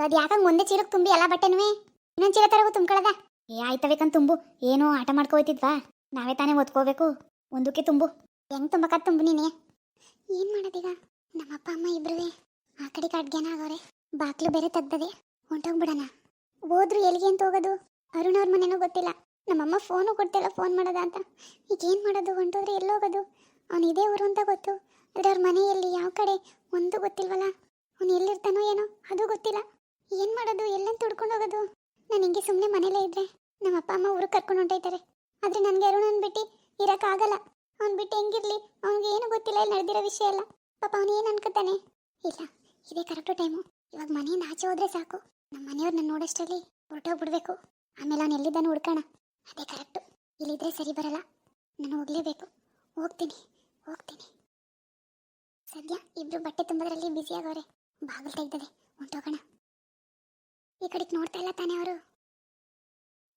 ಯಾವ್ದು ಯಾಕಂಗ್ ಒಂದೇ ಚೀಲಕ್ಕೆ ತುಂಬಿ ಎಲ್ಲ ಬಟ್ಟೆನುವೆ? ಇನ್ನೊಂದು ಚೀಲ ತರಗು ತುಂಬ್ಕೊಳ್ಳದ? ಏ ಆಯ್ತಬೇಕಂತ ತುಂಬು. ಏನೋ ಆಟ ಮಾಡ್ಕೋತಿದ್ವಾ ನಾವೇ ತಾನೇ ಓದ್ಕೋಬೇಕು ಒಂದಕ್ಕೆ ತುಂಬು. ಹೆಂಗ್ ತುಂಬಕ ತುಂಬು ನೀನೆ? ಏನ್ ಮಾಡೋದೀಗ? ನಮ್ಮಪ್ಪ, ಅಮ್ಮ ಇಬ್ರುವೆ. ಆ ಕಡೆ ಕಡ್ಗೆನ ಆಗೋರೆ. ಬಾಕ್ಲು ಬೇರೆ ತೆಗ್ದದೆ. ಹೊಂಟೋಗ್ಬಿಡಣ. ಹೋದ್ರು ಎಲ್ಲಿಗೆ ಅಂತ ಹೋಗೋದು? ಅರುಣ್ ಅವ್ರ ಮನೆನೂ ಗೊತ್ತಿಲ್ಲ. ನಮ್ಮಮ್ಮ ಫೋನು ಕೊಡ್ತಿಲ್ಲ, ಫೋನ್ ಮಾಡೋದ ಅಂತ. ಈಗ ಏನು ಮಾಡೋದು? ಹೊಂಟೋದ್ರೆ ಎಲ್ಲಿ ಹೋಗೋದು? ಅವ್ನು ಇದೇ ಊರು ಅಂತ ಗೊತ್ತು. ಆದರೆ ಅವ್ರ ಮನೆಯಲ್ಲಿ ಯಾವ ಕಡೆ? ಒಂದು ಗೊತ್ತಿಲ್ವಲ್ಲ? ಅವ್ನು ಎಲ್ಲಿರ್ತಾನೋ ಏನೋ? ಅದು ಗೊತ್ತಿಲ್ಲ. ಏನು ಮಾಡೋದು? ಎಲ್ಲಂತ ತೊಡ್ಕೊಂಡು ಹೋಗೋದು? ನಾನು ಹಿಂಗೆ ಸುಮ್ಮನೆ ಮನೇಲೇ ಇದ್ದೆ ನಮ್ಮ ಅಪ್ಪ, ಅಮ್ಮ ಊರಿಗೆ ಕರ್ಕೊಂಡು ಹೊಂಟೈತಾರೆ ಆದರೆ ನನಗೆ ಅರುಣನ್ ಬಿಟ್ಟು ಇರೋಕ್ಕಾಗಲ್ಲ ಅವ್ನು ಬಿಟ್ಟು ಹೆಂಗಿರ್ಲಿ? ಅವ್ನಿಗೆ ಏನು ಗೊತ್ತಿಲ್ಲ ಇಲ್ಲಿ ನಡೆದಿರೋ ವಿಷಯ ಎಲ್ಲ. ಪಾಪ ಅವನು ಏನು ಅನ್ಕೋತಾನೆ? ಇಲ್ಲ, ಇದೇ ಕರೆಕ್ಟು ಟೈಮು ಇವಾಗ ಮನೆಯಿಂದ ಆಚೆ ಹೋದ್ರೆ ಸಾಕು. ನಮ್ಮ ಮನೆಯವ್ರನ್ನ ನೋಡೋಷ್ಟರಲ್ಲಿ ಹೊರಟೋಗ್ಬಿಡ್ಬೇಕು. ಆಮೇಲೆ ಅವ್ನು ಎಲ್ಲಿದ್ದಾನೆ ಹುಡ್ಕೋಣ. ಅದೇ ಕರೆಕ್ಟು ಇಲ್ಲಿದ್ರೆ ಸರಿ ಬರಲ್ಲ. ನಾನು ಹೋಗ್ಲೇಬೇಕು. ಹೋಗ್ತೀನಿ. ಹೋಗ್ತೀನಿ. ಸದ್ಯ ಇಬ್ರು ಬಟ್ಟೆ ತುಂಬೋದ್ರಲ್ಲಿ ಬ್ಯುಸಿ ಆಗೋರೆ. ಬಾಗಿಲು ತೆಗ್ದದೆ. ಹೊಂಟೋಗೋಣ. ಈ ಕಡೆಗೆ ನೋಡ್ತಾ ಇಲ್ಲ ತಾನೇ ಅವರು.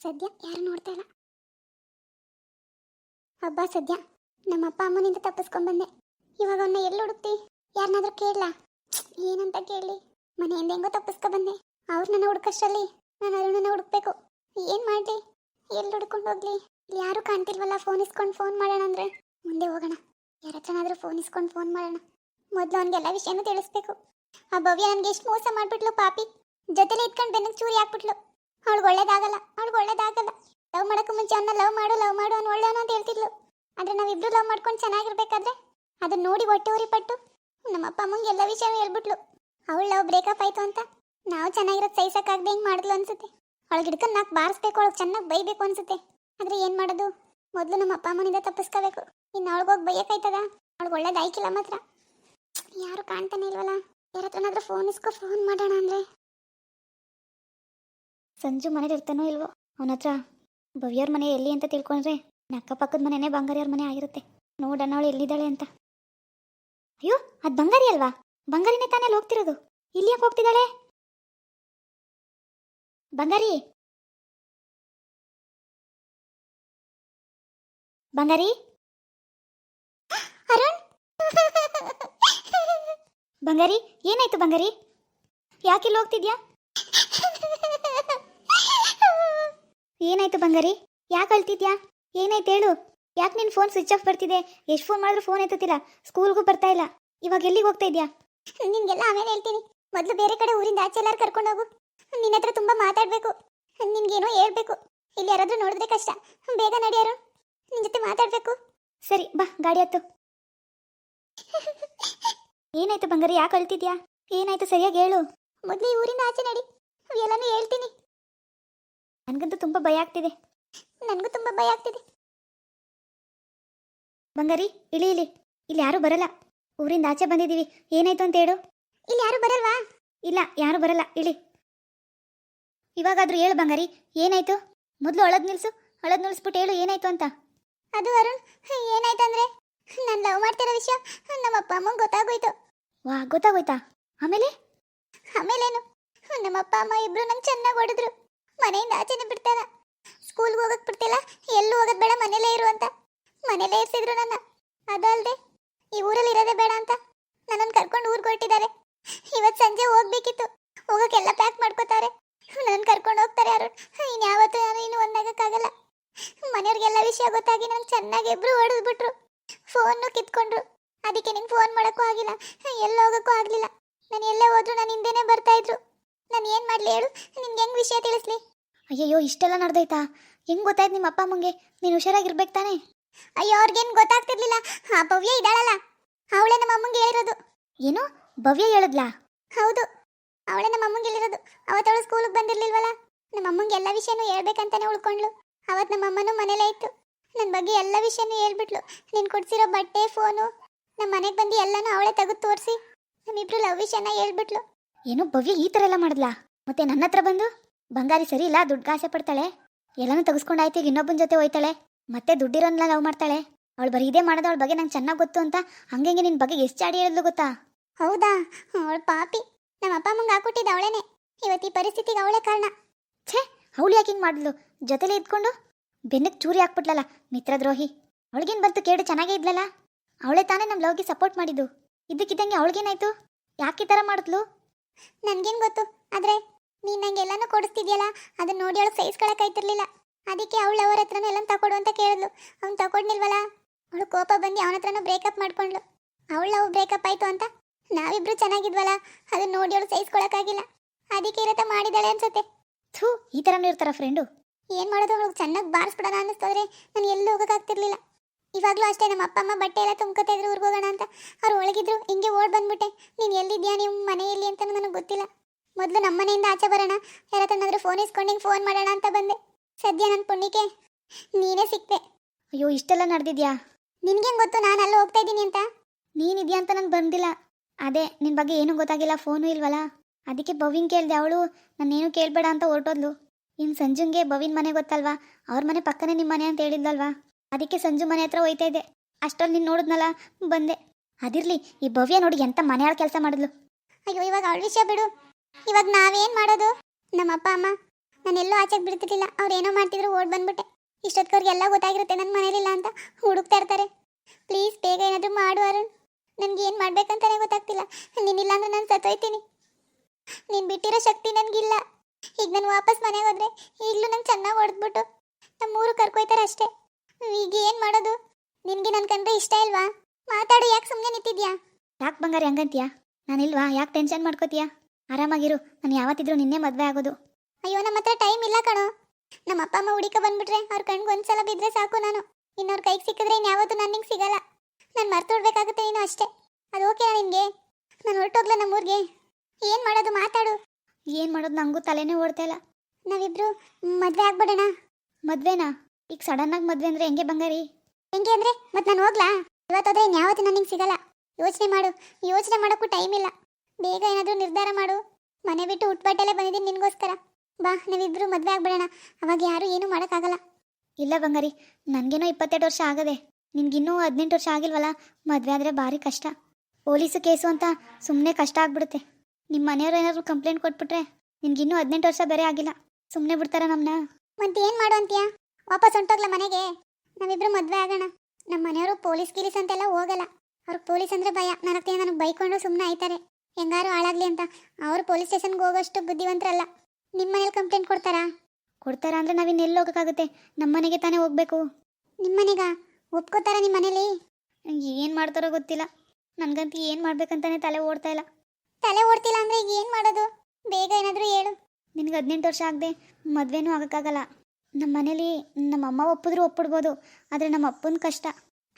ಸದ್ಯ ಯಾರು ನೋಡ್ತಾ ಇಲ್ಲ? ಹಬ್ಬ ಸದ್ಯ, ನಮ್ಮ ಅಪ್ಪ ಅಮ್ಮನಿಂದ ತಪ್ಪಿಸ್ಕೊಂಡ್ ಬಂದೆ. ಇವಾಗ ಅವನ್ನ ಎಲ್ಲಿ ಹುಡುಕ್ತಿ? ಯಾರನ್ನಾದ್ರೂ ಕೇಳಲ್ಲ ಏನಂತ ಕೇಳಿ ಮನೆಯಿಂದ ಹೆಂಗೋ ತಪ್ಪಿಸ್ಕೊ ಬಂದೆ. ಅವ್ರು ನನ್ನ ಹುಡುಕಷ್ಟರಲ್ಲಿ ನಾನು ಅರುಣನ ಹುಡುಕ್ಬೇಕು. ಏನ್ ಮಾಡ್ಲಿ? ಎಲ್ಲಿ ಹುಡ್ಕೊಂಡು ಹೋಗ್ಲಿ? ಯಾರು ಕಾಣ್ತಿಲ್ವಲ್ಲ ಫೋನ್ ಇಸ್ಕೊಂಡು ಫೋನ್ ಮಾಡೋಣ ಅಂದ್ರೆ. ಮುಂದೆ ಹೋಗೋಣ. ಯಾರ ಹತ್ರನಾದ್ರೂ ಫೋನ್ ಇಸ್ಕೊಂಡು ಫೋನ್ ಮಾಡೋಣ. ಮೊದಲು ಅವ್ನಿಗೆಲ್ಲ ವಿಷಯನೂ ತಿಳಿಸ್ಬೇಕು. ಆ ಭವ್ಯ ನನಗೆ ಎಷ್ಟು ಮೋಸ ಮಾಡ್ಬಿಟ್ಲು ಪಾಪಿ. ಜೊತೆಲಿ ಇಟ್ಕೊಂಡು ಬೆನ್ನಕ್ಕೆ ಚೂರಿ ಹಾಕ್ಬಿಟ್ಲು. ಅವಳಿಗೆ ಒಳ್ಳೇದಾಗಲ್ಲ ಅವಳಿಗೆ ಒಳ್ಳೇದಾಗಲ್ಲ. ಲವ್ ಮಾಡೋಕ್ಕೂ ಮುಂಚೆ ಅವನ್ನ ಲವ್ ಮಾಡು ಲವ್ ಮಾಡು ಅವ್ನು ಒಳ್ಳೆಯವನು ಅಂತ ಹೇಳ್ತಿದ್ಲು. ನಾವು ನಾವಿಬ್ರು ಲವ್ ಮಾಡ್ಕೊಂಡು ಚೆನ್ನಾಗಿರ್ಬೇಕಾದ್ರೆ ಅದನ್ನ ನೋಡಿ ಹೊಟ್ಟೆ ಉರಿ ಪಟ್ಟು ನಮ್ಮ ಅಪ್ಪ, ಅಮ್ಮಂಗೆ ಎಲ್ಲ ವಿಷಯ ಹೇಳ್ಬಿಟ್ಲು. ಅವಳು ಲವ್ ಬ್ರೇಕಪ್ ಆಯ್ತು ಅಂತ ನಾವು ಚೆನ್ನಾಗಿರೋದು ಸಹಿಸೋಕ್ಕಾಗದೆ ಹಿಂಗೆ ಮಾಡಿದ್ಲು ಅನ್ಸುತ್ತೆ. ಅವಳಿಗೆ ಹಿಡ್ಕೊಂಡು ನಾಲ್ಕು ಬಾರಿಸ್ಬೇಕು ಅವಳಿಗೆ ಚೆನ್ನಾಗಿ ಬೈಬೇಕು ಅನ್ಸುತ್ತೆ. ಆದರೆ ಏನು ಮಾಡೋದು? ಮೊದಲು ನಮ್ಮ ಅಪ್ಪ, ಅಮ್ಮನಿಂದ ತಪ್ಪಿಸ್ಕೋಬೇಕು. ಇನ್ನು ಅವಳಿಗೋಗಿ ಬೈಯಕಾಯ್ತದ? ಅವಳಿಗೆ ಒಳ್ಳೇದಾಯ್ಕಿಲ್ಲ ಮಾತ್ರ. ಯಾರು ಕಾಣ್ತಾನೆ ಇಲ್ವಲ್ಲ? ಯಾರ ಹತ್ರನಾದ್ರೂ ಫೋನ್ ಇಸ್ಕೊ ಫೋನ್ ಮಾಡೋಣ ಅಂದ್ರೆ. ಸಂಜು ಮನೇಲಿ ಇರ್ತಾನೋ ಇಲ್ವೋ? ಅವನ ಹತ್ರ ಭವ್ಯವ್ರ ಮನೆ ಎಲ್ಲಿ ಅಂತ ತಿಳ್ಕೊಂಡ್ರೆ ನನ್ನ ಅಕ್ಕಪಕ್ಕದ ಮನೆನೇ ಬಂಗಾರಿಯವ್ರ ಮನೆ ಆಗಿರುತ್ತೆ. ನೋಡೋಣ ಅವಳು ಎಲ್ಲಿದ್ದಾಳೆ ಅಂತ. ಅಯ್ಯೋ, ಅದು ಬಂಗಾರಿ ಅಲ್ವಾ? ಬಂಗಾರಿನೇ ತಾನೇ ಅಲ್ಲಿ ಹೋಗ್ತಿರೋದು? ಇಲ್ಲಿ ಯಾಕೆ ಹೋಗ್ತಿದ್ದಾಳೆ? ಬಂಗಾರಿ! ಬಂಗಾರಿ! ಅರುಣ್! ಬಂಗಾರಿ, ಏನಾಯ್ತು ಬಂಗಾರಿ? ಯಾಕೆ ಇಲ್ಲಿ ಹೋಗ್ತಿದ್ಯಾ? ಏನಾಯ್ತು ಬಂಗಾರಿ? ಯಾಕೆ ಅಳ್ತಿದ್ಯಾ? ಏನಾಯ್ತು ಹೇಳು. ಯಾಕೆ ನಿನ್ನ ಫೋನ್ ಸ್ವಿಚ್ ಆಫ್ ಬರ್ತಿದೆ? ಎಷ್ಟು ಫೋನ್ ಮಾಡಿದ್ರು ಫೋನ್ ಎತ್ತುತ್ತಿಲ್ಲ ಸ್ಕೂಲ್ಗೂ ಬರ್ತಾ ಇಲ್ಲ. ಇವಾಗ ಎಲ್ಲಿಗೆ ಹೋಗ್ತಾ ಇದ್ಯಾ? ನಿನ್ಗೆಲ್ಲ ಆಮೇಲೆ ಹೇಳ್ತೀನಿ. ಮೊದಲು ಬೇರೆ ಕಡೆ ಊರಿಂದ ಆಚೆ ಎಲ್ಲಾರು ಕರ್ಕೊಂಡು ಹೋಗು. ನಿನ್ನ ಹತ್ರ ತುಂಬ ಮಾತಾಡಬೇಕು. ನಿನ್ಗೇನೋ ಹೇಳ್ಬೇಕು. ಇಲ್ಲಿ ಯಾರಾದರೂ ನೋಡಿದ್ರೆ ಕಷ್ಟ. ಬೇಗ ನಡೆಯಾರು ನಿನ್ನ ಜೊತೆ ಮಾತಾಡಬೇಕು. ಸರಿ ಬಾ ಗಾಡಿ ಹತ್ತು. ಏನಾಯ್ತು ಬಂಗಾರಿ? ಯಾಕೆ ಅಳ್ತಿದ್ಯಾ? ಏನಾಯ್ತು? ಸರಿಯಾಗಿ ಹೇಳು. ಮೊದಲು ಈ ಊರಿಂದ ಆಚೆ ನಡಿ. ಎಲ್ಲನೂ ಹೇಳ್ತೀನಿ. ನನಗಂತೂ ತುಂಬ ಭಯ ಆಗ್ತಿದೆ. ನನಗೂ ತುಂಬ ಭಯ ಆಗ್ತಿದೆ. ಬಂಗಾರಿ, ಇಳಿ ಇಳಿ. ಇಲ್ಲಿ ಯಾರು ಬರಲ್ಲ. ಊರಿಂದ ಆಚೆ ಬಂದಿದ್ದೀವಿ. ಏನಾಯ್ತು ಅಂತ ಹೇಳು. ಇಲ್ಲಿ ಯಾರು ಬರಲ್ವಾ? ಇಲ್ಲ, ಯಾರು ಬರಲ್ಲ. ಇಳಿ. ಇವಾಗಾದ್ರೂ ಹೇಳು ಬಂಗಾರಿ. ಏನಾಯ್ತು? ಮೊದಲು ಅಳದ್ ನಿಲ್ಸು. ಅಳದ್ ನಿಲ್ಸ್ಬಿಟ್ಟು ಹೇಳು ಏನಾಯ್ತು ಅಂತ. ಅದು ಅರುಣ್ ಏನಾಯ್ತಂದ್ರೆ ನಾನು ಲವ್ ಮಾಡ್ತಿರೋ ವಿಷಯ ನಮ್ಮ ಅಪ್ಪ ಅಮ್ಮಂಗೆ ಗೊತ್ತಾಗೋಯ್ತು. ವಾ, ಗೊತ್ತಾಗೋಯ್ತಾ? ಆಮೇಲೆ? ಆಮೇಲೇನು? ನಮ್ಮ ಅಪ್ಪ ಅಮ್ಮ ಇಬ್ರು ನಂಗೆ ಚೆನ್ನಾಗಿ ಹೊಡೆದ್ರು. ಮನೆಯಿಂದ ಆಚೆನೆ ಬಿಡ್ತಾನ. ಸ್ಕೂಲ್ಗೆ ಹೋಗಕ್ ಬಿಡ್ತಿಲ್ಲ, ಎಲ್ಲೂ ಹೋಗೋದ್ ಬೇಡ, ಮನೇಲೇ ಇರು ಅಂತ. ಮನೇಲೇ ಇರ್ಸಿದ್ರು ನನ್ನ. ಅದಲ್ದೆ ಈ ಊರಲ್ಲಿ ಇರೋದೇ ಬೇಡ ಅಂತ ನನ್ನನ್ನು ಕರ್ಕೊಂಡು ಊರಿಗೆ ಹೊರಟಿದ್ದಾರೆ. ಇವತ್ತು ಸಂಜೆ ಹೋಗ್ಬೇಕಿತ್ತು. ಹೋಗಕ್ಕೆಲ್ಲ ಪ್ಯಾಕ್ ಮಾಡ್ಕೋತಾರೆ. ನನ್ನ ಕರ್ಕೊಂಡು ಹೋಗ್ತಾರೆ ಯಾರು? ಇನ್ಯಾವತ್ತೂ ನಾನು ಇನ್ನು ಒಂದಾಗಕ್ಕಾಗಲ್ಲ ಮನೆಯವ್ರಿಗೆಲ್ಲ ವಿಷಯ ಗೊತ್ತಾಗಿ ನಾನು ಚೆನ್ನಾಗಿ ಇಬ್ರು ಹೊಡೆದ್ಬಿಟ್ರು. ಫೋನು ಕಿತ್ಕೊಂಡ್ರು. ಅದಕ್ಕೆ ನಿಂಗೆ ಫೋನ್ ಮಾಡೋಕ್ಕೂ ಆಗಿಲ್ಲ. ಎಲ್ಲ ಹೋಗೋಕ್ಕೂ ಆಗಲಿಲ್ಲ. ನಾನು ಎಲ್ಲೇ ಹೋದ್ರು ನಾನು ಹಿಂದೆನೇ ಬರ್ತಾ ಇದ್ರು. ನಾನು ಏನು ಮಾಡಲಿ ಹೇಳು? ನಿಮ್ಗೆ ಹೆಂಗೆ ವಿಷಯ ತಿಳಿಸ್ಲಿ? ಅಯ್ಯಯ್ಯೋ ಇಷ್ಟೆಲ್ಲ ನಡೆದೈತಾ? ಹೆಂಗೆ ಗೊತ್ತಾಯ್ತು ನಿಮ್ಮ ಅಪ್ಪ ಅಮ್ಮಂಗೆ? ನೀನು ಹುಷಾರಾಗಿರ್ಬೇಕು ತಾನೆ? ಅಯ್ಯೋ ಅವ್ರಿಗೇನು ಗೊತ್ತಾಗ್ತಿರ್ಲಿಲ್ಲ. ಆ ಭವ್ಯ ಇದ್ದಾಳಲ್ಲ. ಅವಳೇ ನಮ್ಮ ಅಮ್ಮಂಗೆ ಹೇಳಿರೋದು. ಏನು? ಭವ್ಯ ಹೇಳಿದ್ಲಾ? ಹೌದು. ಅವಳೇ ನಮ್ಮ ಅಮ್ಮಂಗೆ ಹೇಳಿರೋದು. ಅವತ್ತವಳು ಸ್ಕೂಲಿಗೆ ಬಂದಿರ್ಲಿಲ್ವಲ್ಲ? ನಮ್ಮ ಅಮ್ಮಂಗೆ ಎಲ್ಲ ವಿಷಯನೂ ಹೇಳ್ಬೇಕಂತಾನೆ ಉಳ್ಕೊಂಡ್ಳು. ಅವತ್ತು ನಮ್ಮ ಅಮ್ಮನೂ ಮನೇಲೇ ಇತ್ತು. ನನ್ನ ಬಗ್ಗೆ ಎಲ್ಲ ವಿಷಯನೂ ಹೇಳ್ಬಿಟ್ಲು. ನೀನು ಕೊಡ್ಸಿರೋ ಬಟ್ಟೆ ಫೋನು ನಮ್ಮ ಮನೆಗೆ ಬಂದು ಎಲ್ಲನೂ ಅವಳೇ ತೆಗೆದು ತೋರಿಸಿ. ನಮ್ಮಿಬ್ರು ಲವ್ ವಿಷಯನ ಹೇಳ್ಬಿಟ್ಲು. ಏನೋ ಭವ್ಯ ಈ ಥರ ಎಲ್ಲ ಮಾಡಿದ್ಲಾ? ಮತ್ತೆ ನನ್ನ ಹತ್ರ ಬಂದು? ಬಂಗಾರಿ ಸರಿ ಇಲ್ಲ ದುಡ್ಡು ಆಸೆ ಪಡ್ತಾಳೆ. ಎಲ್ಲನೂ ತೆಗೆಸ್ಕೊಂಡಾಯ್ತು ಈಗ ಇನ್ನೊಬ್ಬನ ಜೊತೆ ಹೋಯ್ತಾಳೆ. ಮತ್ತೆ ದುಡ್ಡಿರೋನ್ನೆಲ್ಲ ಲವ್ ಮಾಡ್ತಾಳೆ. ಅವಳು ಬರೀ ಇದೇ ಮಾಡೋದು ಅವಳ ಬಗ್ಗೆ ನಂಗೆ ಚೆನ್ನಾಗಿ ಗೊತ್ತು ಅಂತ ಹಂಗೆ ನಿನ್ನ ಬಗ್ಗೆ ಎಷ್ಟು ಚಾಡಿ ಹೇಳಿದ್ಲು ಗೊತ್ತಾ? ಹೌದಾ? ಅವಳು ಪಾಪಿ. ನಮ್ಮ ಅಪ್ಪ ಅಮ್ಮಂಗೆ ಹಾಕೊಟ್ಟಿದ್ದ ಅವಳೇನೆ. ಇವತ್ತು ಈ ಪರಿಸ್ಥಿತಿಗೆ ಅವಳೇ ಕಾರಣ. ಛೇ ಅವಳು ಯಾಕೆ ಹಿಂಗೆ ಮಾಡಿದ್ಲು? ಜೊತೆಲೇ ಇದ್ಕೊಂಡು? ಬೆನ್ನಕ್ಕೆ ಚೂರಿ ಹಾಕ್ಬಿಟ್ಲಲ್ಲ ಮಿತ್ರದ್ರೋಹಿ. ಅವಳಿಗೇನು ಬಂತು ಕೇಳು ಚೆನ್ನಾಗೇ ಇದ್ಲಲ್ಲ? ಅವಳೇ ತಾನೇ ನಮ್ಮ ಲವ್ಗೆ ಸಪೋರ್ಟ್ ಮಾಡಿದ್ದು. ಇದ್ದಕ್ಕಿದ್ದಂಗೆ ಅವಳಿಗೇನಾಯ್ತು? ಯಾಕೆ ಈ ಥರ ಮಾಡಿದ್ಲು? ನನ್ಗೇನು ಗೊತ್ತು? ಆದರೆ ಕೊಡಿಸ್ತಿದ್ಯಲ್ಲ? ಅದನ್ನ ನೋಡಿ ಅವಳು ಸಹಿಸ್ಕೊಳಕ್ಕಾಯ್ತಿರ್ಲಿಲ್ಲ ಅದಕ್ಕೆ ಅವಳು ಅವ್ರ ಹತ್ರನೂ ಎಲ್ಲ ತಕೊಡು ಅಂತ ಕೇಳಿದ್ಲು. ಅವ್ನು ತಗೊಂಡಿಲ್ವಲ್ಲ? ಅವಳು ಕೋಪ ಬಂದು ಅವನ ಹತ್ರನೂ ಬ್ರೇಕಪ್ ಮಾಡ್ಕೊಂಡ್ಳು. ಅವಳು ಲವ್ ಬ್ರೇಕಪ್ ಆಯ್ತು ಅಂತ ನಾವಿಬ್ರು ಚೆನ್ನಾಗಿದ್ವಲ್ಲ? ಅದನ್ನ ನೋಡಿ ಅವಳು ಸಹಿಸ್ಕೊಳಕ್ಕಾಗಿಲ್ಲ ಅದಕ್ಕೆ ಇರತ್ತ ಮಾಡಿದಾಳೆ ಅನ್ಸುತ್ತೆ. ಥೂ, ಈ ಥರನೂ ಇರ್ತಾರ ಫ್ರೆಂಡು ಏನು ಮಾಡೋದು? ಅವಳು ಚೆನ್ನಾಗಿ ಬಾರಿಸ್ಬಿಡೋಣ ಅನ್ನಿಸ್ತೋದ್ರೆ ನಾನು ಎಲ್ಲೂ ಹೋಗೋಕ್ಕಾಗ್ತಿರ್ಲಿಲ್ಲ ಇವಾಗಲೂ ಅಷ್ಟೇ ನಮ್ಮ ಅಪ್ಪ ಅಮ್ಮ ಬಟ್ಟೆ ಎಲ್ಲ ತುಂಬ್ಕೊತಾ ಇದ್ರು ಊರಿಗೆ ಹೋಗೋಣ ಅಂತ. ಅವ್ರು ಒಳಗಿದ್ರು ಹಿಂಗೆ ಓಡ್ ಬಂದ್ಬಿಟ್ಟೆ. ನೀನು ಎಲ್ಲಿದ್ಯಾ? ನಿಮ್ಮ ಮನೆಯಲ್ಲಿ ಅಂತ ನನಗೆ ಗೊತ್ತಿಲ್ಲ. ಮೊದಲು ನಮ್ಮ ಮನೆಯಿಂದ ಆಚೆ ಬರೋಣ. ಯಾರತ್ತನಾದ್ರೂ ಫೋನ್ ಇಸ್ಕೊಂಡು ಹಿಂಗೆ ಫೋನ್ ಮಾಡೋಣ ಅಂತ ಬಂದೆ. ಸದ್ಯ ನನ್ನ ಪುಣ್ಯಕ್ಕೆ ನೀನೇ ಸಿಕ್ತೆ ಅಯ್ಯೋ ಇಷ್ಟೆಲ್ಲ ನಡೆದಿದ್ಯಾ? ನಿನ್ಗೇನು ಗೊತ್ತು? ನಾನು ಅಲ್ಲಿ ಹೋಗ್ತಾ ಇದ್ದೀನಿ ಅಂತ. ನೀನಿದ್ಯಾ ಅಂತ ನಂಗೆ ಬಂದಿಲ್ಲ. ಅದೇ ನಿನ್ನ ಬಗ್ಗೆ ಏನೂ ಗೊತ್ತಾಗಿಲ್ಲ ಫೋನು ಇಲ್ವಲ್ಲ? ಅದಕ್ಕೆ ಭವಿನ್ ಕೇಳಿದೆ. ಅವಳು ನಾನೇನು ಕೇಳಬೇಡ ಅಂತ ಹೊರಟೋದ್ಲು. ಇನ್ನು ಸಂಜುಂಗೆ ಭವಿನ್ ಮನೆ ಗೊತ್ತಲ್ವಾ? ಅವ್ರ ಮನೆ ಪಕ್ಕನೇ ನಿಮ್ಮ ಮನೆ ಅಂತ ಹೇಳಿದ್ಲಲ್ವಾ? ಅದಕ್ಕೆ ಸಂಜು ಮನೆ ಹತ್ರ ಹೋಯ್ತಾ ಇದ್ದೆ. ಅಷ್ಟರಲ್ಲಿ ನೀನು ನೋಡಿದ್ನಲ್ಲ? ಬಂದೆ. ಅದಿರಲಿ, ಈ ಭವ್ಯ ನೋಡಿ ಎಂತ ಮನೆಯಾಳ ಕೆಲಸ ಮಾಡಿದ್ಲು. ಅಯ್ಯೋ, ಇವಾಗ ಅವಳ ವಿಷಯ ಬಿಡು. ಇವಾಗ ನಾವೇನು ಮಾಡೋದು? ನಮ್ಮ ಅಪ್ಪ ಅಮ್ಮ ನಾನೆಲ್ಲೋ ಆಚೆಗೆ ಬಿಡ್ತಿರ್ಲಿಲ್ಲ. ಅವ್ರು ಏನೋ ಮಾಡ್ತಿದ್ರು, ಓಡ್ ಬಂದ್ಬಿಟ್ಟೆ. ಇಷ್ಟೊತ್ಕವ್ರಿಗೆಲ್ಲ ಗೊತ್ತಾಗಿರುತ್ತೆ ನನ್ನ ಮನೇಲಿಲ್ಲ ಅಂತ ಹುಡುಕ್ತಾ ಇರ್ತಾರೆ. ಪ್ಲೀಸ್, ಬೇಗ ಏನಾದರೂ ಮಾಡು ಅರುಣ್. ನನಗೆ ಏನು ಮಾಡ್ಬೇಕಂತಾನೆ ಗೊತ್ತಾಗ್ತಿಲ್ಲ. ನೀನಿಲ್ಲ ಅಂದ್ರೆ ನಾನು ಸತ್ತೋಯ್ತೀನಿ. ನೀನು ಬಿಟ್ಟಿರೋ ಶಕ್ತಿ ನನಗಿಲ್ಲ. ಈಗ ನಾನು ವಾಪಸ್ ಮನೆಗೆ ಹೋದ್ರೆ ಈಗಲೂ ನಂಗೆ ಚೆನ್ನಾಗಿ ಹೊಡೆದ್ಬಿಟ್ಟು. ನಮ್ಮೂರು ಕರ್ಕೊಯ್ತಾರೆ ಅಷ್ಟೇ. ಈಗ ಏನ್ ಮಾಡೋದು? ನಿನಗೆ ನನ್ನ ಕಂಡ್ರೆ ಇಷ್ಟ ಇಲ್ವಾ? ಮಾತಾಡು ಯಾಕೆ ಸುಮ್ಮನೆ ನಿಂತಿದ್ಯಾ? ಯಾಕೆ ಬಂಗಾರ ಹೆಂಗಂತೀಯಾ? ನಾನಿಲ್ವಾ ಯಾಕೆ ಟೆನ್ಷನ್ ಮಾಡ್ಕೋತೀಯಾ? ಆರಾಮಾಗಿರು ನಾನು ಯಾವತ್ತಿದ್ರು ನಿನ್ನೆ ಮದುವೆ ಆಗೋದು. ಅಯ್ಯೋ ನಮ್ಮ ಹತ್ರ ಟೈಮ್ ಇಲ್ಲ ಕಣೋ. ನಮ್ಮ ಅಪ್ಪ ಅಮ್ಮ ಹುಡುಕ ಬಂದ್ಬಿಟ್ರೆ ಅವ್ರ ಕಣ್ಗೆ ಒಂದ್ಸಲ ಬಿದ್ದರೆ ಸಾಕು ನಾನು. ಇನ್ನವ್ರ ಕೈಗೆ ಸಿಕ್ಕಿದ್ರೆ ಇನ್ಯಾವತ್ತೂ ನನಗೆ ಸಿಗಲ್ಲ. ನಾನು ಮರ್ತೋಡ್ಬೇಕಾಗುತ್ತೆ ನೀನು ಅಷ್ಟೇ. ಅದು ಓಕೆನಾ ನಿನಗೆ? ನಾನು ಹೊರಟೋಗ್ಲ ನಮ್ಮೂರಿಗೆ ಏನು ಮಾಡೋದು? ಮಾತಾಡು. ಏನು ಮಾಡೋದು? ನನಗೂ ತಲೆನೇ ಓಡ್ತಾ ಇಲ್ಲ. ನಾವಿಬ್ರು ಮದುವೆ ಆಗ್ಬಿಡೋಣ. ಮದ್ವೆನಾ? ಈಗ ಸಡನ್ನಾಗಿ ಮದ್ವೆ ಅಂದ್ರೆ ಹೆಂಗೆ ಬಂಗಾರಿ? ಹೆಂಗೆ ಅಂದ್ರೆ? ಮತ್ತೆ ನಾನು ಹೋಗ್ಲಾ? ಇವತ್ತೋದ್ರೆ ಇನ್ಯಾವತ್ತೂ ನನಗೆ ಸಿಗಲ್ಲ. ಯೋಚನೆ ಮಾಡು. ಯೋಚನೆ ಮಾಡೋಕ್ಕೂ ಟೈಮ್ ಇಲ್ಲ. ಬೇಗ ಏನಾದರೂ ನಿರ್ಧಾರ ಮಾಡು. ಮನೆ ಬಿಟ್ಟು ಹುಟ್ಬಟ್ಟೆಲ್ಲೇ ಬಂದಿದ್ದೀನಿ ನಿನಗೋಸ್ಕರ. ಬಾ, ನಾವಿಬ್ರು ಮದುವೆ ಆಗ್ಬಿಡೋಣ. ಅವಾಗ ಯಾರು ಏನೂ ಮಾಡೋಕ್ಕಾಗಲ್ಲ. ಇಲ್ಲ ಬಂಗಾರಿ, ನನಗೇನೋ ಇಪ್ಪತ್ತೆರಡು ವರ್ಷ ಆಗದೆ. ನಿನ್ಗಿನ್ನೂ ಹದಿನೆಂಟು ವರ್ಷ ಆಗಿಲ್ವಲ್ಲ? ಮದುವೆ ಆದರೆ ಭಾರಿ ಕಷ್ಟ. ಪೊಲೀಸು ಕೇಸು ಅಂತ ಸುಮ್ಮನೆ ಕಷ್ಟ ಆಗ್ಬಿಡುತ್ತೆ. ನಿಮ್ಮ ಮನೆಯವ್ರು ಏನಾದರೂ ಕಂಪ್ಲೇಂಟ್ ಕೊಟ್ಬಿಟ್ರೆ ನಿನ್ಗಿನ್ನೂ ಹದಿನೆಂಟು ವರ್ಷ ಬೇರೆ ಆಗಿಲ್ಲ. ಸುಮ್ಮನೆ ಬಿಡ್ತಾರ ನಮ್ಮನ್ನ ಮತ್ತೆ ಏನು ಮಾಡು ಅಂತೀಯಾ? ವಾಪಸ್ ಹೊಂಟೋಗ್ಲ ಮನೆಗೆ. ನಾವಿಬ್ರು ಮದುವೆ ಆಗೋಣ. ನಮ್ಮ ಮನೆಯವರು ಪೊಲೀಸ್ ಗಿಲೀಸ್ ಅಂತೆಲ್ಲ ಹೋಗಲ್ಲ. ಅವ್ರಿಗೆ ಪೊಲೀಸ್ ಅಂದ್ರೆ ಭಯ. ನನಗೆ ನನಗೆ ಬೈಕೊಂಡು ಸುಮ್ಮನೆ ಆಯ್ತಾರೆ. ಹೆಂಗಾರು ಹಾಳಾಗ್ಲಿ ಅಂತ. ಅವರು ಪೊಲೀಸ್ ಸ್ಟೇಷನ್ಗೆ ಹೋಗೋಷ್ಟು ಬುದ್ಧಿವಂತರಲ್ಲ. ನಿಮ್ಮ ಮನೇಲಿ ಕಂಪ್ಲೇಂಟ್ ಕೊಡ್ತಾರಾ? ಕೊಡ್ತಾರಾ ಅಂದ್ರೆ ನಾವಿನ್ನೆಲ್ಲಿ ಹೋಗೋಕ್ಕಾಗುತ್ತೆ? ನಮ್ಮ ಮನೆಗೆ ತಾನೇ ಹೋಗ್ಬೇಕು. ನಿಮ್ಮ ಮನೆಗ? ಒಪ್ಕೋತಾರ ನಿಮ್ಮ ಮನೇಲಿ? ಏನು ಮಾಡ್ತಾರೋ ಗೊತ್ತಿಲ್ಲ. ನನಗಂತೂ ಏನು ಮಾಡ್ಬೇಕಂತಾನೆ ತಲೆ ಓಡ್ತಾ ಇಲ್ಲ. ತಲೆ ಓಡ್ತಿಲ್ಲ ಅಂದ್ರೆ ಈಗ ಏನು ಮಾಡೋದು? ಬೇಗ ಏನಾದರೂ ಹೇಳು. ನಿನಗೆ ಹದಿನೆಂಟು ವರ್ಷ ಆಗದೆ ಮದುವೆನೂ ಆಗೋಕ್ಕಾಗಲ್ಲ. ನಮ್ಮ ಮನೇಲಿ ನಮ್ಮ ಅಮ್ಮ ಒಪ್ಪಿದ್ರು ಒಪ್ಪಿಡ್ಬೋದು ಆದರೆ ನಮ್ಮ ಅಪ್ಪನ ಕಷ್ಟ.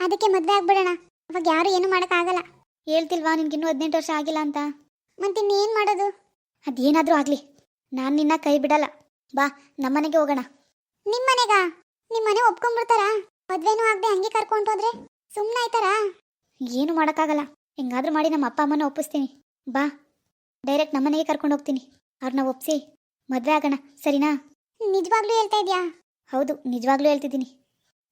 ಅದಕ್ಕೆ ಮದುವೆ ಆಗ್ಬಿಡೋಣ. ಅವಾಗ ಯಾರು ಏನು ಮಾಡೋಕ್ಕಾಗಲ್ಲ. ಹೇಳ್ತಿಲ್ವಾ ನಿನ್ಗಿನ್ನೂ ಹದಿನೆಂಟು ವರ್ಷ ಆಗಿಲ್ಲ ಅಂತ? ಮತ್ತೆ ಇನ್ನೇನು ಮಾಡೋದು? ಅದೇನಾದರೂ ಆಗಲಿ. ನಾನು ನಿನ್ನ ಕೈ ಬಿಡಲ್ಲ. ಬಾ ನಮ್ಮನೆಗೆ ಹೋಗೋಣ. ನಿಮ್ಮ ಮನೆಗ ನಿಮ್ಮ ಮನೆ ಒಪ್ಕೊಂಡ್ಬಿಡ್ತಾರಾ? ಮದ್ವೆನೂ ಆಗದೆ ಹಂಗೆ ಕರ್ಕೊಂಡು ಹೋದ್ರೆ? ಸುಮ್ಮನೆ ಆಯ್ತಾರಾ? ಏನು ಮಾಡೋಕ್ಕಾಗಲ್ಲ. ಹೆಂಗಾದ್ರೂ ಮಾಡಿ ನಮ್ಮ ಅಪ್ಪ ಅಮ್ಮನ ಒಪ್ಪಿಸ್ತೀನಿ. ಬಾ ಡೈರೆಕ್ಟ್ ನಮ್ಮನೆಗೆ ಕರ್ಕೊಂಡು ಹೋಗ್ತೀನಿ. ಅವ್ರನ್ನ ಒಪ್ಸಿ. ಮದುವೆ ಆಗೋಣ ಸರಿನಾ? ನಿಜವಾಗ್ಲೂ ಹೇಳ್ತಾ ಇದೆಯಾ? ಹೌದು ನಿಜವಾಗ್ಲೂ ಹೇಳ್ತಿದ್ದೀನಿ.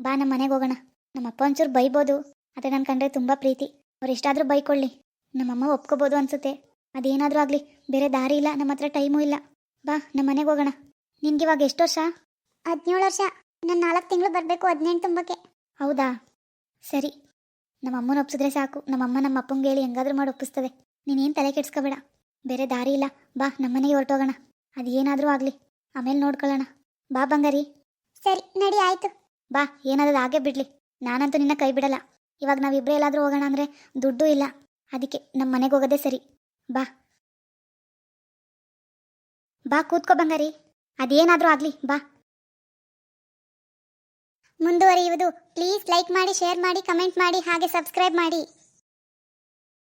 ಬಾ ನಮ್ಮ ಮನೆಗೆ ಹೋಗೋಣ. ನಮ್ಮ ಅಪ್ಪ ಒಂಚೂರು ಬೈಬೋದು ಆದರೆ ನನ್ನ ಕಂಡ್ರೆ ತುಂಬ ಪ್ರೀತಿ. ಅವ್ರು ಎಷ್ಟಾದರೂ ಬೈಕೊಳ್ಳಿ. ನಮ್ಮಮ್ಮ ಒಪ್ಕೋಬೋದು ಅನ್ಸುತ್ತೆ. ಅದೇನಾದರೂ ಆಗಲಿ ಬೇರೆ ದಾರಿ ಇಲ್ಲ ನಮ್ಮ ಹತ್ರ ಟೈಮೂ ಇಲ್ಲ. ಬಾ ನಮ್ಮ ಮನೆಗೆ ಹೋಗೋಣ. ನಿನ್ಗೆ ಇವಾಗ ಎಷ್ಟು ವರ್ಷ? ಹದಿನೇಳು ವರ್ಷ. ನಾನು ನಾಲ್ಕು ತಿಂಗಳು ಬರಬೇಕು ಹದಿನೆಂಟು ತುಂಬಕ್ಕೆ ಹೌದಾ? ಸರಿ. ನಮ್ಮ ಅಮ್ಮನ ಒಪ್ಸಿದ್ರೆ ಸಾಕು. ನಮ್ಮಮ್ಮ ನಮ್ಮ ಅಪ್ಪಂಗೆ ಹೇಳಿ ಹೆಂಗಾದ್ರೂ ಮಾಡಿ ಒಪ್ಪಿಸ್ತದೆ. ನೀನೇನು ತಲೆ ಕೆಡ್ಸ್ಕೋಬೇಡ. ಬೇರೆ ದಾರಿ ಇಲ್ಲ. ಬಾ ನಮ್ಮನೆಗೆ ಹೊರಟೋಗೋಣ. ಅದು ಏನಾದರೂ ಆಗಲಿ. ಆಮೇಲೆ ನೋಡ್ಕೊಳ್ಳೋಣ. ಬಾ ಬಂಗಾರಿ. ಸರಿ ನಡಿ ಆಯ್ತು. ಬಾ ಏನಾದ್ರೂ ಹಾಗೆ ಬಿಡ್ಲಿ. ನಾನಂತೂ ನಿನ್ನ ಕೈ ಬಿಡಲ್ಲ. ಇವಾಗ ನಾವಿಬ್ಬರೇ ಎಲ್ಲಾದರೂ ಹೋಗೋಣ ಅಂದರೆ ದುಡ್ಡು ಇಲ್ಲ. ಅದಕ್ಕೆ ನಮ್ಮ ಮನೆಗೆ ಹೋಗೋದೇ ಸರಿ. ಬಾ. ಬಾ ಕೂತ್ಕೋ ಬಂಗಾರಿ. ಅದೇನಾದರೂ ಆಗಲಿ ಬಾ. ಮುಂದುವರಿಯುವುದು. ಪ್ಲೀಸ್ ಲೈಕ್ ಮಾಡಿ ಶೇರ್ ಮಾಡಿ ಕಮೆಂಟ್ ಮಾಡಿ ಹಾಗೆ ಸಬ್ಸ್ಕ್ರೈಬ್ ಮಾಡಿ.